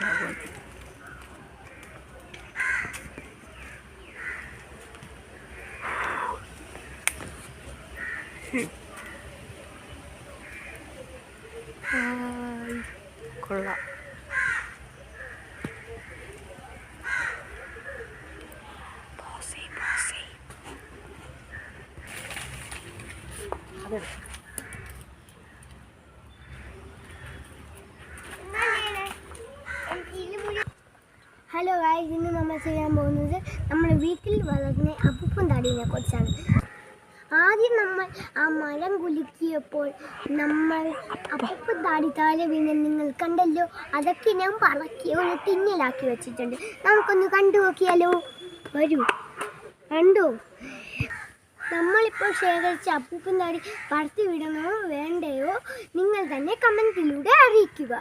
はい、これだ。Thank you. Hello ഗായ് ഇന്ന് നമ്മൾ ചെയ്യാൻ പോകുന്നത് നമ്മുടെ വീട്ടിൽ വളർന്ന അപ്പൂപ്പൻ തടീനെ കുറിച്ചാണ്. ആദ്യം നമ്മൾ ആ മരം കുലുക്കിയപ്പോൾ നമ്മൾ അപ്പൂപ്പൻ താടി താഴെ വീണ് നിങ്ങൾ കണ്ടല്ലോ? അതൊക്കെ ഞാൻ പറക്കി ഒരു ടിന്നിലാക്കി വെച്ചിട്ടുണ്ട്. നമുക്കൊന്ന് കണ്ടു നോക്കിയാലോ? വരൂ. കണ്ടോ? നമ്മളിപ്പോൾ ശേഖരിച്ച അപ്പൂപ്പൻ താടി പറത്തി വിടണോ വേണ്ടയോ? നിങ്ങൾ തന്നെ കമന്റിലൂടെ അറിയിക്കുക.